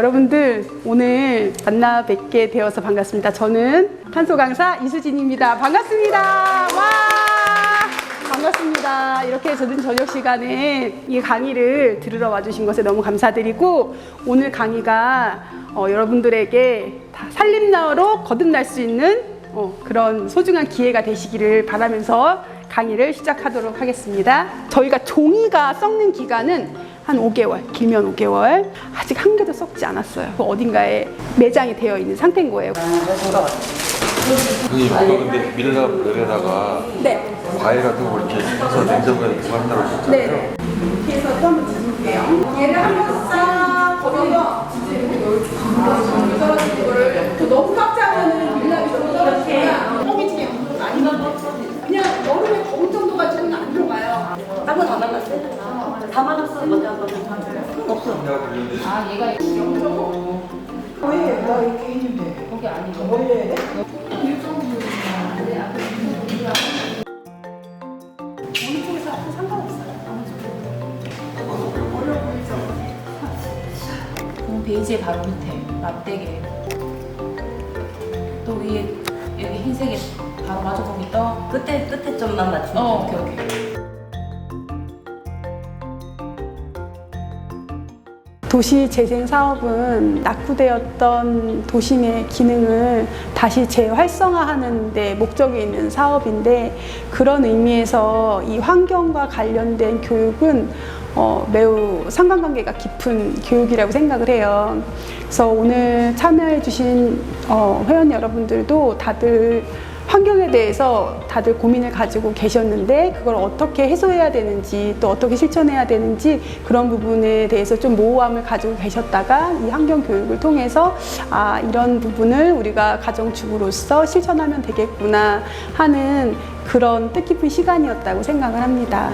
여러분들 오늘 만나 뵙게 되어서 반갑습니다. 저는 탄소 강사 이수진입니다. 반갑습니다. 와! 반갑습니다. 이렇게 젖은 저녁 시간에 이 강의를 들으러 와주신 것에 너무 감사드리고 오늘 강의가 어, 여러분들에게 다 살림나어로 거듭날 수 있는 어, 그런 소중한 기회가 되시기를 바라면서 강의를 시작하도록 하겠습니다. 저희가 종이가 썩는 기간은 한 5개월, 길면 5개월. 아직 한 개도 썩지 않았어요. 그 어딘가에 매장이 되어 있는 상태인 거예요. 형님 아까 근데 밀라 브레에다가 네. 과일 같은 거 이렇게 해서 냉장고에 보관한다고 하셨잖아요 네. 이렇게 해서 또 한번 드릴게요. 얘를 한번 싹 거기서 이렇게 떨어지는 거를 또 너무 꽉 짜면은 밀랍이 좀 떨어지니까 뻥이지게 많이 넣어. 그냥 여름에 더운 정도 가지고는 안 들어가요. 한번 다 만났어요? 다 만났어 먼저 한번 없어. 왜나 이렇게 했는데. 거기 아니고 원래. 그 베이지의 바로 밑에 맞대게 또 위에 여기 흰색에 바로 마주보기 떠. 끝에 끝에 점만 맞추면 어. 오케이 오케이. 도시 재생 사업은 낙후되었던 도심의 기능을 다시 재활성화하는 데 목적이 있는 사업인데 그런 의미에서 이 환경과 관련된 교육은 어, 매우 상관관계가 깊은 교육이라고 생각을 해요. 그래서 오늘 참여해 주신 어, 회원 여러분들도 다들 환경에 대해서 다들 고민을 가지고 계셨는데 그걸 어떻게 해소해야 되는지 또 어떻게 실천해야 되는지 그런 부분에 대해서 좀 모호함을 가지고 계셨다가 이 환경 교육을 통해서 아 이런 부분을 우리가 가정주부로서 실천하면 되겠구나 하는 그런 뜻깊은 시간이었다고 생각을 합니다.